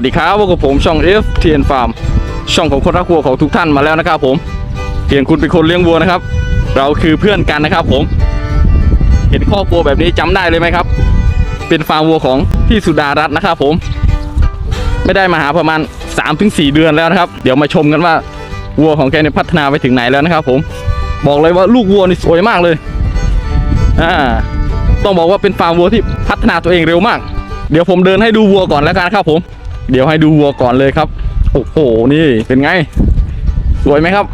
วัสดีครับพบกับผมช่อง F T N Farm ช่องของคนรักวัวของทุกท่านมาแล้วนะครับผมเพียงคุณเป็นคนเลี้ยงวัวนะครับ เราคือเพื่อนกันนะครับ ผม เห็นครอกวัวแบบนี้จำได้เลยไหมครับ เป็นฟาร์มวัวของพี่สุดารัตน์นะครับผม ไม่ได้มาหาประมาณ 3-4 เดือนแล้วนะครับ เดี๋ยวมาชมกันว่าวัวของแกเนี่ยพัฒนาไปถึงไหนแล้วนะครับ ผม บอกเลยว่าลูกวัวนี่สวยมากเลยอ่าต้องบอกว่าเป็นฟาร์มวัวที่พัฒนาตัวเองเร็วมาก เดี๋ยวผมเดินให้ดูวัวก่อนแล้วกันครับผม เดี๋ยวให้ดูวัวก่อนเลยครับ โอ้โห นี่เป็นไง สวยไหมครับ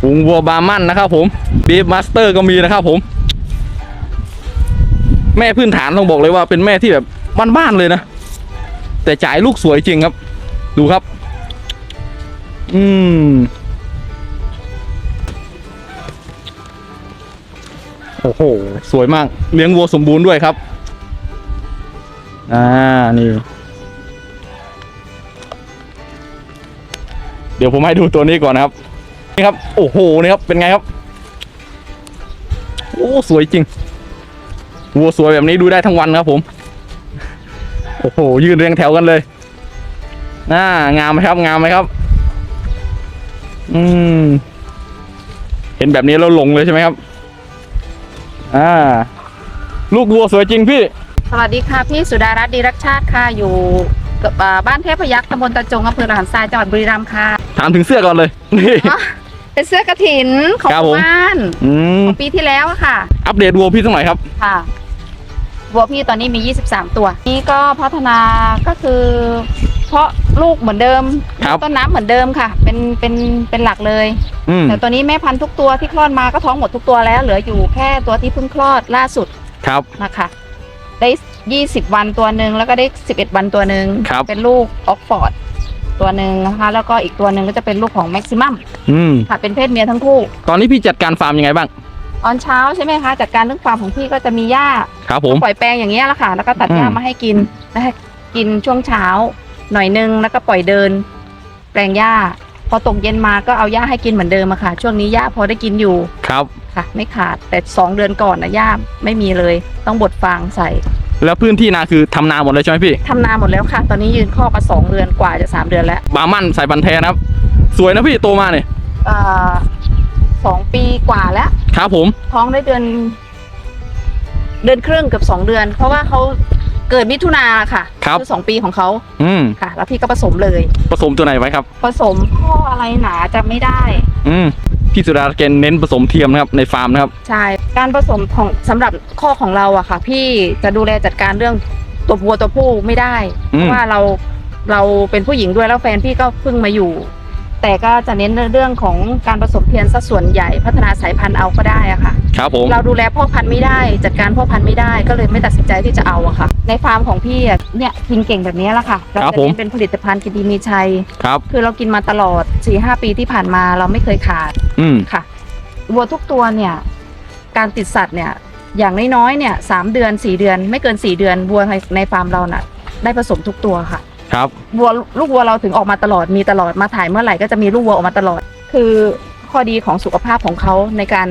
ฝูงวัวบาร์มันนะครับผมบีฟมาสเตอร์ก็มีนะครับผม แม่พื้นฐานต้องบอกเลยว่าเป็นแม่ที่แบบบ้านๆเลยนะ แต่จ่ายลูกสวยจริงครับ ดูครับ อืมโอ้โห สวยมาก เลี้ยงวัวสมบูรณ์ด้วยครับ อ่า นี่ เดี๋ยวผมให้ดูตัวนี้ก่อนนะครับ นี่ครับ โอ้โห นี่ครับ เป็นไงครับ โอ้ สวยจริง วัวสวยแบบนี้ดูได้ทั้งวันครับผม โอ้โห ยืนเรียงแถวกันเลยน่างามไหมครับ งามไหมครับ อืม เห็นแบบนี้แล้วหลงเลยใช่ไหมครับ อ่า ลูกวัวสวยจริงพี่ สวัสดีค่ะ พี่สุดารัตน์ดีรักชาติค่ะอยู่กับอ่าบ้านเทพยักษ์ตำบลตะจงอำเภอระหันทรายจังหวัดบุรีรัมย์ค่ะ ถามถึงเสื้อก่อนเลยนี่อ๋อเป็นเสื้อกระถินของครับหผมมู่บ้านอืมของปีที่แล้วอะค่ะ อัปเดตวัวพี่สักหน่อยครับค่ะวัวพี่ตอนนี้มี 23 ตัว นี่ก็พัฒนาก็คือ เพราะลูกเหมือนเดิมครับต้นน้ำเหมือนเดิมค่ะ เป็นเป็นเป็นหลักเลยอืมแต่ตัวนี้แม่พันธุ์ทุกตัวที่คลอดมาก็ท้องหมดทุกตัวแล้ว เหลืออยู่แค่ตัวที่เพิ่งคลอดล่าสุดครับนะคะ ได้ 20 วันตัวหนึ่งแล้วก็ได้ 11 วันตัวหนึ่งครับ เป็นลูกออกฟอร์ดตัวหนึ่งนะคะ แล้วก็อีกตัวหนึ่งก็จะเป็นลูกของแม็กซิมัมอืม ค่ะเป็นเพศเมียทั้งคู่ ตอนนี้พี่จัดการฟาร์มยังไงบ้าง ตอนเช้าใช่ไหมคะจัดการเรื่องฟาร์มของพี่ก็จะมีหญ้าครับผม ปล่อยแปลงอย่างเงี้ยแหละค่ะ แล้วก็ตัดหญ้าอืม มาให้กินนะให้กินช่วงเช้า หน่อยนึงแล้วก็ปล่อยเดิน แปลงหญ้า พอตกเย็นมาก็เอาหญ้าให้กินเหมือนเดิมอะค่ะ ช่วงนี้หญ้าพอได้กินอยู่ครับค่ะ ไม่ขาดแต่สองเดือนก่อนนะหญ้าไม่มีเลย ต้องบดฟางใส่ แล้วพื้นที่นาคือทำนาหมดเลยใช่ไหมพี่ทำนาหมดแล้วค่ะ ตอนนี้ยืนข้อกมาสองเดือนกว่าจะสามเดือนแล้วบาร์มันสายพันธุ์แท้นะครับ สวยนะพี่โตมาเนี่ยอ่าสองปีกว่าแล้ว ครับผมท้องได้เดือน เดือนครึ่งเกือบสองเดือน เพราะว่าเขา เกิดมิถุนาค่ะครับ อสองปีของเขาอืมค่ะ แล้วพี่ก็ผสมเลย ผสมตัวไหนไว้ครับ ผสมข้ออะไรหนาจะไม่ได้ อืมพี่สุดาเกณฑ์เน้นผสมเทียมนะครับในฟาร์มนะครับ ใช่ การผสมของสำหรับข้อของเราอะค่ะ พี่จะดูแลจัดการเรื่องตัววัวตัวผู้ไม่ได้ อืมเพราะว่าเราเราเป็นผู้หญิงด้วยแล้วแฟนพี่ก็เพิ่งมาอยู่ แต่ก็จะเน้นเรื่องของการผสมเทียนซะส่วนใหญ่พัฒนาสายพันธุ์เอาก็ได้อะค่ะ ครับผมเราดูแลพ่อพันธุ์ไม่ได้ จัดการพ่อพันธุ์ไม่ได้ก็เลยไม่ตัดสินใจที่จะเอาอะค่ะ ในฟาร์มของพี่อะเนี่ยกินเก่งแบบนี้แหละค่ะเราครับจะผมเน้นเป็นผลิตภัณฑ์กินดีมีชัยครับคือเรากินมาตลอด4ีหปีที่ผ่านมาเราไม่เคยขาดอืมค่ะวัวทุกตัวเนี่ยการติดสัตว์เนี่ยอย่างน้อยๆเนี่ยสามเดือนสี่เดือน ไม่เกินสี่เดือนวัวในในฟาร์มเราน่ะ ได้ผสมทุกตัวค่ะ ครับวัวลูกวัวเราถึงออกมาตลอดมีตลอดมาถ่ายเมื่อไหร่ก็จะมีลูกวัวออกมาตลอด คือข้อดีของสุขภาพของเขาในการ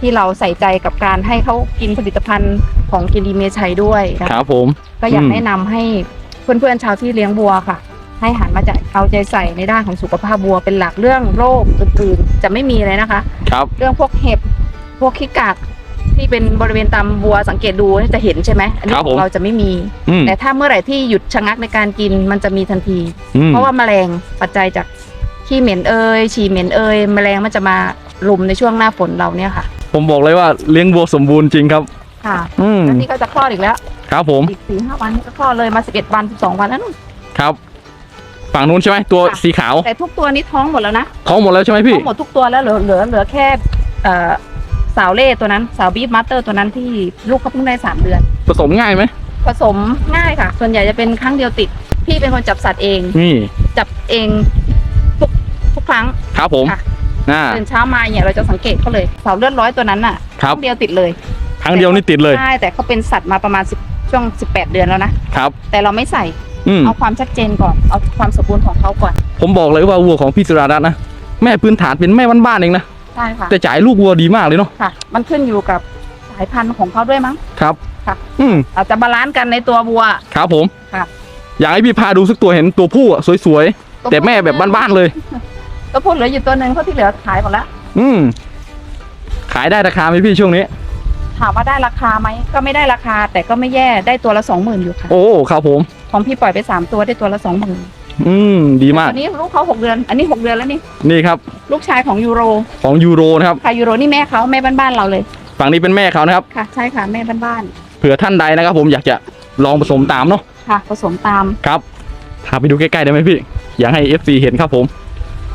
ที่เราใส่ใจกับการให้เขากินผลิตภัณฑ์ของกินดีเมชัยด้วยนะคคะรับผม ก็อยากอืมแนะนำให้เพื่อนๆชาวที่เลี้ยงวัวค่ะ ให้หันมาจะเอาใจใส่ในด้านของสุขภาพวัวเป็นหลักเรื่องโรคอื่นๆจะไม่มีเลยนะคะ ครับ เรื่องพวกเห็บพวกขี้กาก ที่เป็นบริเวณตามวัวสังเกตดูจะเห็นใช่ไหมอันนี้ครับขผอมงเราจะไม่มี อืมแต่ถ้าเมื่อไหร่ที่หยุดชะงักในการกินมันจะมีทันที อืมเพราะว่าแมลงปัจจัยจากขี้เหม็นเอ่ยฉี่เหม็นเอ่ยแมลงมันจะมาลุมในช่วงหน้าฝนเราเนี่ยค่ะ ผมบอกเลยว่าเลี้ยงวัวสมบูรณ์จริงครับ ค่ะอืมแล้วนี่ก็จะคลอดอีกแล้วครับผมอีกสี่ห้าวันนี่ก็คลอดเลยมาสิบเอ็ดวันสิบสองวันแล้วนู่น ครับ ฝั่งนู้นใช่ไหมตัวค่ะ สีขาวแต่ทุกตัวนี้ท้องหมดแล้วนะท้องหมดแล้วใช่ไหมพี่ ท้องหมดทุกตัวแล้วเหลือเหลือเหลือแค่เอ่อ สาวเล่ตัวนั้นสาวบีฟมาสเตอร์ตัวนั้นที่ลูกเขาเพิ่งได้สามเดือน ผสมง่ายไหมผสมง่ายค่ะ ส่วนใหญ่จะเป็นครั้งเดียวติด พี่เป็นคนจับสัตว์เอง นี่จับเองทุกทุกครั้ง ครับผมค่ะ อ่า ตื่นเช้ามาเนี่ยเราจะสังเกตเขาเลยเสาเลือดร้อยตัวนั้นน่ะครับ งเดียวติดเลยครั้งเดียวนี่ติดเลยใช่แต่เขาเป็นสัตว์มาประมาณสิบช่วงสิบแปดเดือนแล้วนะครับ แต่เราไม่ใส่อืมเอาความชัดเจนก่อนเอาความสมบูรณ์ของเขาก่อนผมบอกเลยว่าวัวของพี่สุรารัตน์นะแม่พื้นฐานเป็นแม่บ้านๆเองนะ ใช่ค่ะแต่จ่ายลูกวัวดีมากเลยเนาะค่ะ มันขึ้นอยู่กับสายพันธุ์ของเขาด้วยมั้ง ครับ ค่ะ อืมอาจจะบาลานซ์กันในตัววัว ครับผมค่ะ อยากให้พี่พาดูสักตัวเห็นตัวผู้อะสวยๆ แต่แม่แบบบ้านๆเลย ตัวผู้เหลืออยู่ตัวหนึ่งเพราะที่เหลือขายหมดแล้วอืม ขายได้ราคาไหมพี่ช่วงนี้ ถามว่าได้ราคาไหมก็ไม่ได้ราคา แต่ก็ไม่แย่ได้ตัวละสองหมื่นอยู่ค่ะ โอ้ ครับผม ของพี่ปล่อยไปสามตัวได้ตัวละสองหมื่น อืมดีมากตัวนี้ลูกเขาหกเดือน อันนี้หกเดือนแล้วนี่ นี่ครับ ลูกชายของยูโร ของยูโรนะครับ ค่ะยูโรนี่แม่เขาแม่บ้านๆเราเลย ฝั่งนี้เป็นแม่เขานะครับ ค่ะใช่ค่ะแม่บ้านเผื่อท่านใดนะครับ ผมอยากจะลองผสมตามเนาะ ๆ ค่ะผสมตาม ครับ พาไปดูใกล้ๆได้ไหมพี่ อยากให้ FC เห็นครับผม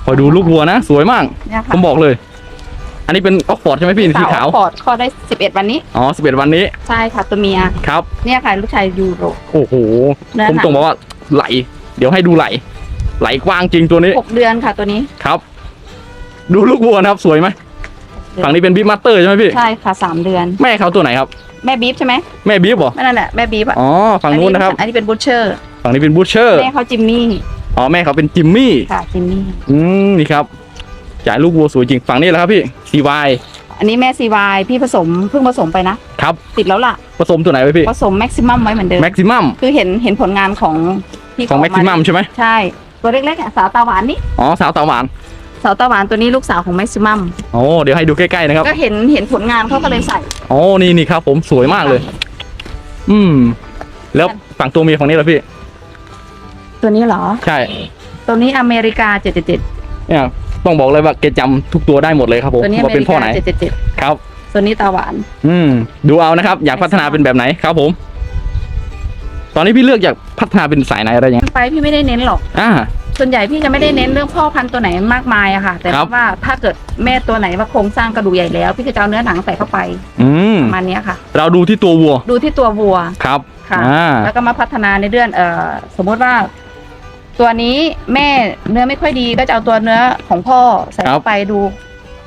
คอยดูลูกวัวนะ สวยมาก เนี่ยผค่ะมบอกเลย อันนี้เป็นออกฟอร์ดใช่ไหมพี่สีขาว ปอดคลอดได้สิบเอ็ดวันนี้ อ๋อ11วันนี้ ใช่ค่ะตัวเมีย ครับ เนี่ยค่ะลูกชายยูโร โอ้โหเนื้อผมหนังต้องบอกว่าไหล เดี๋ยวให้ดูไหล ไหลกว้างจริงตัวนี้ หกเดือนค่ะตัวนี้ครับ ดูลูกวัวนะครับ สวยไหมฝั่งนี้เป็นบิ๊กมาสเตอร์ใช่ไหมพี่ ใช่ค่ะสามเดือน แม่เขาตัวไหนครับ แม่บีฟใช่ไหมแม่บีฟเหรอไม่นั่นแหละแม่บีฟอะอ๋อฝั่งนู้นนะครับ อันนี้เป็นบูชเชอร์ ฝั่งนี้เป็นบูชเชอร์แม่เขาจิมมี่อ๋อแม่เขาเป็นจิมมี่ค่ะจิมมี่อืมนี่ครับจ่ายลูกวัวสวยจริงฝั่งนี้แหละครับพี่ CY อันนี้แม่ซีวายพี่ผสมเพิ่งผสมไปนะครับติดแล้วล่ะผสมตัวไหนไว้พี่ผสมแม็กซิมัมไว้เหมือนเดิมแม็กซิมัมคือเห็นเห็นผลงานของ ที่ของเขาแม็กซิมัมใช่ไหมใช่ ตัวเล็กๆอะสาวตาหวานนี่อ๋อสาวตาหวานสาวตาหวานตัวนี้ลูกสาวของแม็กซิมัมโอ้เดี๋ยวให้ดูใกล้ๆนะครับก็เห็นเห็นผลงานเขาก็เลยใส่อ๋อนี่นี่ครับ ผมสวยมากเลย อืม แล้วฝั่งตัวเมียของนี่ล่ะพี่ ตัวนี้เหรอ ใช่ ตัวนี้อเมริกา777เนี่ยต้องบอกเลยว่าแกจำทุกตัวได้หมดเลยครับผมตัวนี้อว่าเมเป็นริพ่อกาไหน777ครับ ตัวนี้ตาหวาน อืม ดูเอานะครับ อยากพัฒนาเป็นแบบไหนครับผม ตอนนี้พี่เลือกอยากพัฒนาเป็นสายไหนอะไรยังไงไปพี่ไม่ได้เน้นหรอก อ่า ส่วนใหญ่พี่จะไม่ได้เน้นเรื่องพ่อพันธุ์ตัวไหนมากมายอะค่ะ แต่ครับ ว่าถ้าเกิดแม่ตัวไหนว่าโครงสร้างกระดูกใหญ่แล้ว พี่ก็จะเอาเนื้อหนังใส่เข้าไปอืมประมาณเนี้ยค่ะ เราดูที่ตัววัวดูที่ตัววัว ครับค่ะ อ่าแล้วก็มาพัฒนาในเรื่องเอ่อสมมุติว่า ตัวนี้แม่เนื้อไม่ค่อยดีก็จะเอาตัวเนื้อของพ่อใส่เข้าไปดู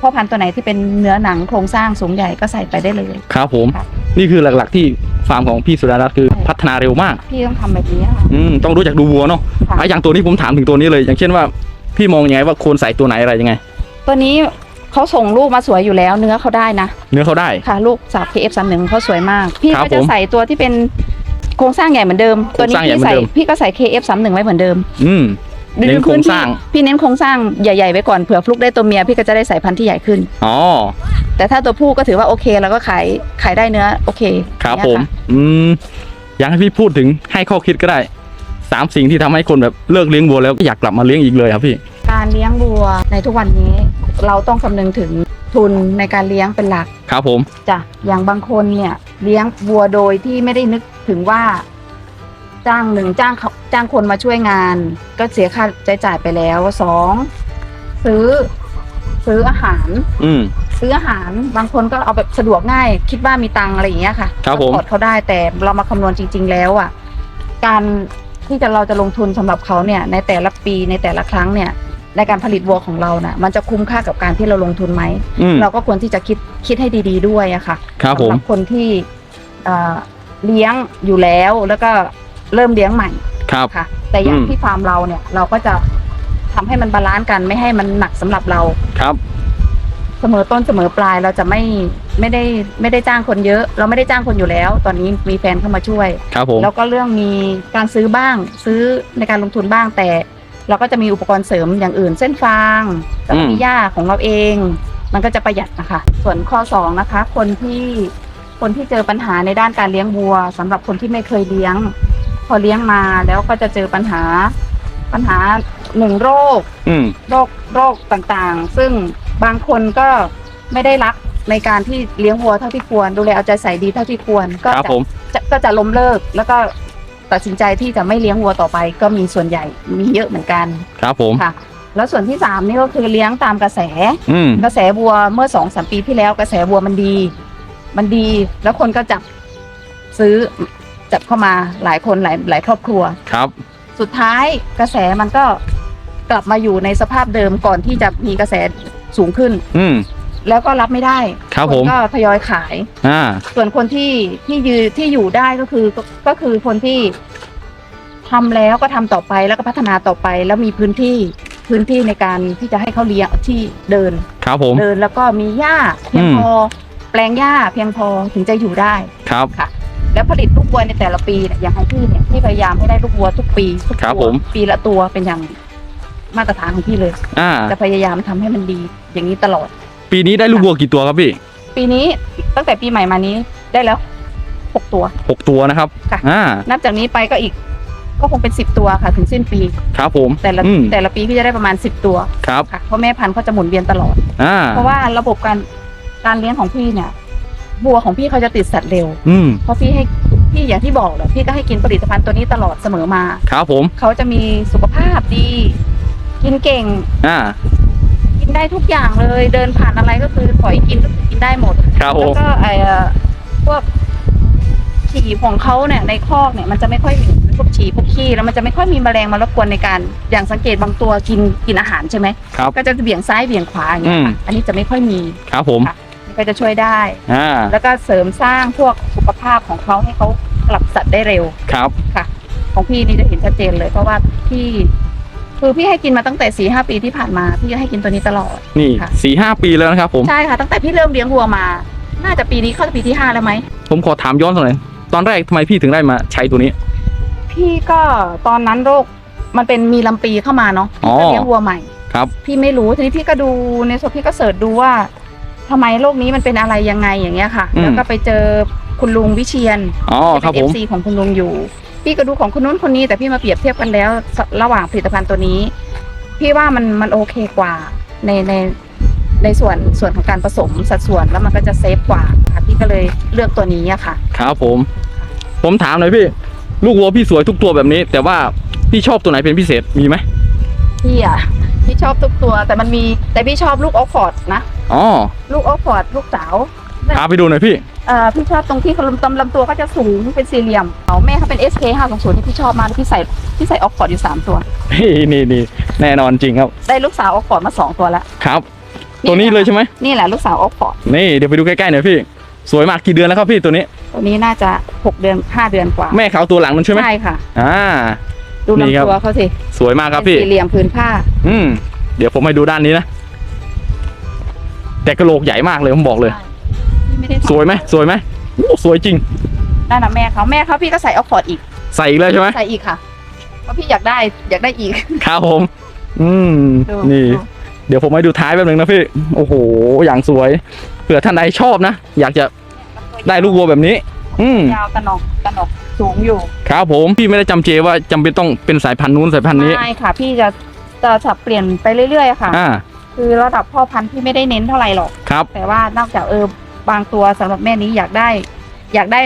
พ่อพันธุ์ตัวไหนที่เป็นเนื้อหนังโครงสร้างสูงใหญ่ก็ใส่ไปได้เลย ครับผมค่ะนี่คือหลักๆที่ฟาร์มของพี่สุดารัตน์คือ พัฒนาเร็วมาก พี่ต้องทำแบบนี้ค่ะ อืมต้องรู้จักดูวัวเนาะค่ะ อะอย่างตัวนี้ผมถามถึงตัวนี้เลย อย่างเช่นว่าพี่มองยังไงว่าควรใส่ตัวไหนอะไรยังไง ตัวนี้เขาส่งลูกมาสวยอยู่แล้วเนื้อเขาได้นะ3เนื้อเขาได้ ค่ะ ลูกสาว KF 3 1เขาสวยมาก พี่ครับก็จะผมใส่ตัวที่เป็นโครงสร้างใหญ่เหมือนเดิม โครตัวงนี้สร้างใหญ่พี่เหมือนใส่เดิม พี่ก็ใส่ KF 3 1ไว้เหมือนเดิมอืม เน้นโครงพื้ที่สร้างพี่เน้นโครงสร้างใหญ่ๆไว้ก่อนเผื่อฟลุกได้ตัวเมียพี่ก็จะได้สายพันธุ์ที่ใหญ่ขึ้น อ๋อแต่ถ้าตัวผู้ก็ถือว่าโอเค แล้วก็ขายขายได้เนื้อโอเคครับเนี่ยผมะอืม อยากให้พี่พูดถึงให้ข้อคิดก็ได้สามสิ่งที่ทำให้คนแบบเลิกเลี้ยงวัวแล้วก็อยากกลับมาเลี้ยงอีกเลยครับพี่ การเลี้ยงวัวในทุกวันนี้เราต้องคำนึงถึงทุนในการเลี้ยงเป็นหลักครับผมจ้ะอย่างบางคนเนี่ยเลี้ยงวัวโดยที่ไม่ได้นึกถึงว่า จ้างหนึ่งจ้างเขาจ้างคนมาช่วยงาน ก็เสียค่าใช้จ่ายไปแล้วสองซื้อ ซื้ออาหาร อืม ซื้ออาหารบางคนก็เอาแบบสะดวกง่าย คิดว่ามีตังค์อะไรอย่างเงี้ยค่ะครับผมก็กดเขาได้แต่เรามาคำนวณจริง ๆ แล้วอะการที่จะเราจะลงทุนสำหรับเขาเนี่ยในแต่ละปีในแต่ละครั้งเนี่ย ในการผลิตวัวของเราน่ะ มันจะคุ้มค่ากับการที่เราลงทุนไหม อืมเราก็ควรที่จะคิดคิดให้ดี ๆ ด้วยอะค่ะ ครับผม สำหรับคนที่เอ่อเลี้ยงอยู่แล้วแล้วก็เริ่มเลี้ยงใหม่ครับ ค่ะ แต่อย่างอืม ที่ฟาร์มเราเนี่ยเราก็จะทำให้มันบาลานซ์กันไม่ให้มันหนักสำหรับเรา ครับ เสมอต้นเสมอปลายเราจะไม่ไม่ได้ไม่ได้จ้างคนเยอะ เราไม่ได้จ้างคนอยู่แล้ว ตอนนี้มีแฟนเข้ามาช่วย ครับผม แล้วก็เรื่องมีการซื้อบ้างซื้อในการลงทุนบ้างแต่ เราก็จะมีอุปกรณ์เสริมอย่างอื่น เส้นฟางแล้วก็มีหญ้าของเราเอง มันก็จะประหยัดนะคะ ส่วนข้อสองนะคะ คนที่คนที่เจอปัญหาในด้านการเลี้ยงวัวสำหรับคนที่ไม่เคยเลี้ยง พอเลี้ยงมาแล้วก็จะเจอปัญหาปัญหาหนึ่งโรคอืมโรคโรคต่างๆ ซึ่ง บางคนก็ไม่ได้รักในการที่เลี้ยงวัวเท่าที่ควร ดูแลเอาใจใส่ดีเท่าที่ควรก็ครับจะผม จะก็จะล้มเลิก แล้วก็ตัดสินใจที่จะไม่เลี้ยงวัวต่อไป ก็มีส่วนใหญ่มีเยอะเหมือนกันครับผม ค่ะ แล้วส่วนที่สามนี่ก็คือเลี้ยงตามกระแส อืม กระแสวัวเมื่อสองสามปีที่แล้วกระแสวัวมันดี มันดี แล้วคนก็จับซื้อจับเข้ามาหลายคนหลายหลายครอบครัว ครับ สุดท้ายกระแสมันก็กลับมาอยู่ในสภาพเดิมก่อนที่จะมีกระแส สูงขึ้น อืม แล้วก็รับไม่ได้ครับนผมก็ทยอยขาย อ่า ส่วนคนที่ที่ยืนที่อยู่ได้ก็คือก็ก็คือคนที่ทำแล้วก็ทำต่อไปแล้วก็พัฒนาต่อไป แล้วมีพื้นที่พื้นที่ในการที่จะให้เขาเลี้ยงที่เดิน ครับผม เดินแล้วก็มีหญ้าเพียงอืม พอ แปลงหญ้าเพียงพอถึงจะอยู่ได้ ครับค่ะแล้วจะผลิตลูกวัวในแต่ละปีเนี่ยอย่างของพี่เนี่ยพี่พยายามให้ได้ลูกวัวทุกปีทุกครับตัวผม ปีละตัวเป็นอย่าง มาตรฐานของพี่เลย อ่า จะพยายามทำให้มันดีอย่างนี้ตลอด ปีนี้ได้ลูกวัวกี่ตัวครับพี่ปีนี้ตั้งแต่ปีใหม่มานี้ได้แล้วหกตัว หกตัวนะครับ ค่ะ อ่า นับจากนี้ไปก็อีก ก็คงเป็นสิบตัวค่ะ ถึงสิ้นปี ครับผมแต่ละอืมแต่ละปีพี่จะได้ประมาณสิบตัวครับ ค่ะเพราะแม่พันธุ์เขาจะหมุนเวียนตลอด อ่า เพราะว่าระบบการการเลี้ยงของพี่เนี่ยวัวของพี่เขาจะติดสัตว์เร็ว อืม เพราะพี่ให้พี่อย่างที่บอกแหละพี่ก็ให้กินผลิตภัณฑ์ตัวนี้ตลอดเสมอมา ครับผม เขาจะมีสุขภาพดี กินเก่ง อ่า กินได้ทุกอย่างเลย เดินผ่านอะไรก็คือปล่อยกินก็คือกินได้หมดครับผแล้วมก็ไอ้เอ่อพวกฉี่ของเขาเนี่ยในคอกเนี่ยมันจะไม่ค่อยมีพวกฉี่พวกขี้แล้วมันจะไม่ค่อยมีแมลงมารบกวนในการอย่างสังเกตบางตัวกินกินอาหารใช่ไหมครับ ก็จะเบี่ยงซ้ายเบี่ยงขวาอย่างเงี้ยค่ะอืมอันนี้จะไม่ค่อยมีครับผมค่ะก็จะช่วยได้ อ่า แล้วก็เสริมสร้างพวกสุขภาพของเขาให้เขากลับสัตว์ได้เร็ว ครับค่ะของพี่นี่จะเห็นชัดเจนเลยเพราะว่าพี่ คือพี่ให้กินมาตั้งแต่สี่ห้าปีที่ผ่านมาพี่ก็ให้กินตัวนี้ตลอดนี่ค่ะสี่ห้าปีแล้วนะครับผมใช่ค่ะ ตั้งแต่พี่เริ่มเลี้ยงวัวมา น่าจะปีนี้เข้าปีที่ห้าแล้วไหมผมขอถามย้อนสักหน่อยตอนแรกทำไมพี่ถึงได้มาใช้ตัวนี้ พี่ก็ตอนนั้นโรคมันเป็นมีลำปีเข้ามาเนาะอ๋อพี่ก็เลี้ยงวัวใหม่ครับ พี่ไม่รู้ทีนี้พี่ก็ดูในโซพี่ก็เสิร์ชดูว่าทำไมโรคนี้มันเป็นอะไรยังไงอย่างเงี้ยค่ะ อืม แล้วก็ไปเจอคุณลุงวิเชียนอ๋อที่ครับเป็นผม FC ของคุณลุงอยู่ พี่ก็ดูของคนนู้นคนนี้แต่พี่มาเปรียบเทียบกันแล้วสระหว่างผลิตภัณฑ์ตัวนี้ พี่ว่ามันมันโอเคกว่าในในในส่วนส่วนของการผสมสัดส่วนแล้วมันก็จะเซฟกว่าค่ะพี่ก็เลยเลือกตัวนี้อะค่ะ ครับผม ผมถามหน่อยพี่ ลูกวัวพี่สวยทุกตัวแบบนี้ แต่ว่าพี่ชอบตัวไหนเป็นพิเศษมีไหมพี่อะพี่ชอบทุกตัว แต่มันมีแต่พี่ชอบลูกออกฟอร์ดนะอ๋อลูกออกฟอร์ดลูกสาวพาไปดูหน่อยพี่เอ่อ พี่ชอบตรงที่เขาลำตำลำตัวก็จะสูงเป็นสี่เหลี่ยมเอาแม่เขาเป็น SK 520ที่พี่ชอบมากพี่ใส่พี่ใส่ออกฟอร์ดอยู่สามตัว นี่นี่นี่แน่นอนจริงครับ ได้ลูกสาวออกฟอร์ดมาสองตัวแล้วครับ ตัวนี้เลยใช่ไหมนี่แหละลูกสาวออกฟอร์ดนี่เดี๋ยวไปดูใกล้ๆหน่อยพี่ สวยมากกี่เดือนแล้วครับพี่ตัวนี้ ตัวนี้น่าจะหกเดือนห้าเดือนกว่า แม่เขาตัวหลังมันใช่ไหมใช่ค่ะอ่าดูนี่ครับลำตัวเขาสิสวยมากครับเป็นพี่สี่เหลี่ยมพื้นผ้า อืมเดี๋ยวผมให้ดูด้านนี้นะแต่กระโหลกใหญ่มากเลยผมบอกเลยพี่ ไม่ได้สวยไหมสวยไหมโอ้สวยจริง นั่นนะแม่เขาแม่เขาพี่ก็ใส่ออกฟอร์ดอีก ใส่อีกแล้วใช่ไหมใส่อีกค่ะ เพราะพี่อยากได้อยากได้อีก ครับผม อืม ดูนี่ ดู เดี๋ยวผมให้ดูท้ายแป๊บนึงนะพี่ โอ้โห อย่างสวย เผื่อท่านใดชอบนะ อยากจะได้ลูกวัวแบบนี้ อืม ยาวกระหนกกระหนกสูงอยู่ครับผม พี่ไม่ได้จำเจว่าจำเป็นต้องเป็นสายพันธุ์นู้นสายพันธุ์นี้ ไม่ค่ะ พี่จะจะสับเปลี่ยนไปเรื่อยๆค่ะ อ่า คือระดับพ่อพันธุ์พี่ไม่ได้เน้นเท่าไหร่หรอก ครับ แต่ว่านอกจากเออ บางตัวสำหรับแม่นี้อยากได้ อยากได้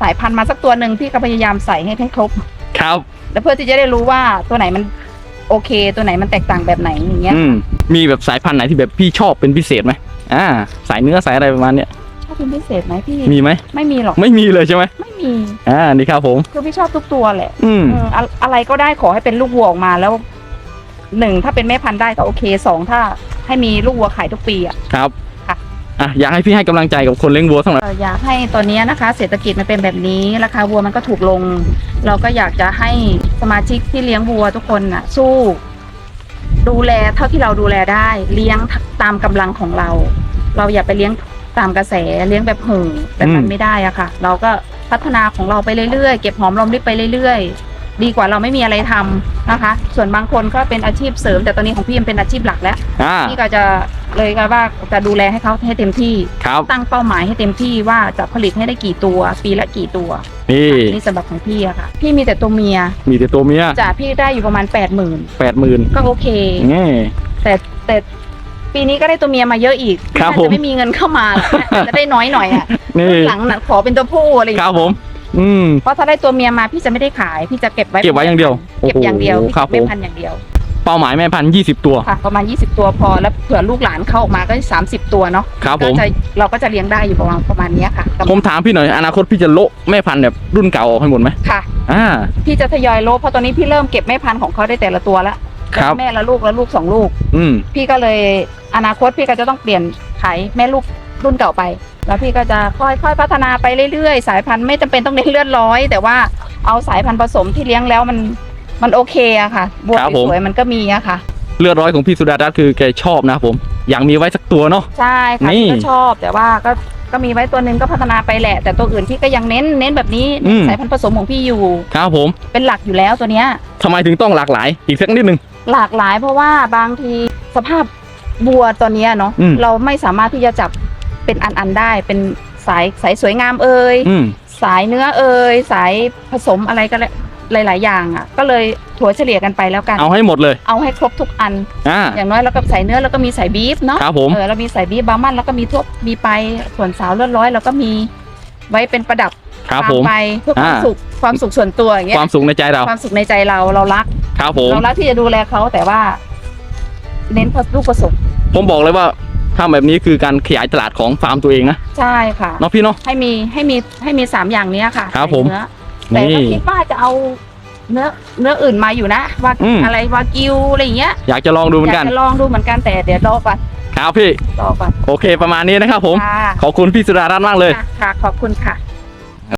สายพันธุ์มาสักตัวหนึ่งพี่ก็พยายามใส่ให้ให้ครบ ครับ แล้วเพื่อที่จะได้รู้ว่าตัวไหนมันโอเค ตัวไหนมันแตกต่างแบบไหนอย่างเงี้ยอืมมีแบบสายพันธุ์ไหนที่แบบพี่ชอบเป็นพิเศษไหมอ่า สายเนื้อสายอะไรประมาณเนี้ยชอบเป็นพิเศษไหมพี่มีไหมไม่มีหรอกไม่มีเลยใช่ไหมไม่มีอ่านี่ครับผมคือพี่ชอบทุกตัวแหละอืมเอออะอะไรก็ได้ขอให้เป็นลูกวัวออกมาแล้วหนึ่งถ้าเป็นแม่พันธุ์ได้ก็โอเคสองถ้าให้มีลูกวัวขายทุกปีอะครับค่ะ อะอยากให้พี่ให้กำลังใจกับคนเลี้ยงวัวสักหน่อย เอ่ออยากให้ตอนนี้นะคะ เศรษฐกิจมันเป็นแบบนี้ราคาวัวมันก็ถูกลง เราก็อยากจะให้สมาชิกที่เลี้ยงวัวทุกคนน่ะสู้ ดูแลเท่าที่เราดูแลได้ เลี้ยงตามกำลังของเรา เราอย่าไปเลี้ยงตามกระแสเลี้ยงแบบเห่อแบบนั้อืนม ไม่ได้อะค่ะ เราก็พัฒนาของเราไปเรื่อยๆเก็บหอมรอมริบไปเรื่อยๆ ดีกว่าเราไม่มีอะไรทำนะคะ ส่วนบางคนก็เป็นอาชีพเสริม แต่ตอนนี้ของพี่มันเป็นอาชีพหลักแล้วอ่า พี่ก็จะเลยก็ว่าจะดูแลให้เขาให้เต็มที่ ครับ ตั้งเป้าหมายให้เต็มที่ว่าจะผลิตให้ได้กี่ตัว ปีละกี่ตัวนี่นี่สำหรับของพี่อะค่ะ พี่มีแต่ตัวเมียมีแต่ตัวเมียจ่าพี่ได้อยู่ประมาณแปดหมื่นแปดหมื่นก็โอเค นี่ แต่แต่ปีนี้ก็ได้ตัวเมียมาเยอะอีกครับน่าผม จะไม่มีเงินเข้ามาหรอกอาจจะได้น้อยหน่อยอะนี่ หลังน่ะขอเป็นตัวผู้อะไรอย่างคเงี้ย รับผม อืม เพราะถ้าได้ตัวเมียมาพี่จะไม่ได้ขาย พี่จะเก็บไว้เก็บไว้อย่างเดียวเก็บอย่างเดียวโอ้โหพี่ครับเก็บผมไม่พันอย่างเดียวเป้าหมายแม่พันธุ์ยี่สิบตัว ค่ะ ประมาณ 20 ตัวพอแล้วเผื่อลูกหลานเข้าออกมาก็ 30 ตัวเนาะครับผก็ม จะเราก็จะเลี้ยงได้อยู่ประมาณประมาณเนี้ยค่ะผมถามพี่หน่อยอนาคตพี่จะโละแม่พันธุ์แบบรุ่นเก่าออกให้หมดไหมค่ะ อ่า พี่จะทยอยโลเพราะตอนนี้พี่เริ่มเก็บแม่พันธุ์ของเขาได้แต่ละตัวแล้วครับ แม่ละลูกละลูกสองลูก อืม พี่ก็เลยอนาคตพี่ก็จะต้องเปลี่ยนขายแม่ลูก รุ่นเก่าไป แล้วพี่ก็จะค่อยๆพัฒนาไปเรื่อยๆ สายพันธุ์ไม่จำเป็นต้องเน้นเลือดร้อย แต่ว่าเอาสายพันธุ์ผสมที่เลี้ยงแล้วมันมันโอเคอะค่ะบัวครับผมสวยๆมันก็มีอะค่ะ เลือดร้อยของพี่สุดารัตน์คือแกชอบนะครับผมอยากมีไว้สักตัวเนาะใช่ค่ะนี่พี่ก็ชอบแต่ว่าก็ก็มีไว้ตัวหนึ่งก็พัฒนาไปแหละ แต่ตัวอื่นพี่ก็ยังเน้นเน้นแบบนี้อืมสายพันธุ์ผสมของพี่อยู่ครับผมเป็นหลักอยู่แล้วตัวเนี้ยทำไมถึงต้องหลากหลาย อีกสักนิดนึงหลากหลายเพราะว่าบางทีสภาพบัวตัวเนี้ยเนาะอืมเราไม่สามารถที่จะจับ เป็นอันๆได้ เป็นสายสายสวยงามเอ่ยอืม สายเนื้อเอ่ยสายผสมอะไรก็หลาย ๆ อย่างอะ ก็เลยถัวเฉลี่ยกันไปแล้วกัน เอาให้หมดเลย เอาให้ครบทุกอัน อ่า อย่างน้อยเราก็ใส่เนื้อแล้วก็มีใส่บีฟเนาะครับผม เออเรามีใส่บีฟบาร์มันแล้วก็มีทั่วมีไปส่วนสาวเลือดร้อยเราก็มีไว้เป็นประดับครับตามผม ไปเพื่อความอ่า สุขความสุขส่วนตัวอย่างเงี้คยวามสุขในใจเรา ความสุขในใจเราเรารัก ครับผม เรารักที่จะดูแลเขาแต่ว่า เน้นลูกผสมผมบอกเลยว่า ทำแบบนี้คือการขยายตลาดของฟาร์มตัวเองนะใช่ค่ะเนาะพี่เนาะ ให้มีให้มีให้มีสามอย่างเนี้ยค่ะครับใส่ผมเนื้อแต่ก็นี่คิดว่าจะเอาเนื้อเนื้ออื่นมาอยู่นะว่าอืม อะไรวากิวอะไรอย่างเงี้ยอยากจะลองดูเหมือนอยากันกจะลองดูเหมือนกันแต่เดี๋ยวรอก่อนครับพี่ รอก่อนโอเคประมาณนี้นะครับผม ค่ะขอบคุณพี่สุดารัตน์มากเลย ค่ะค่ะขอบคุณค่ะ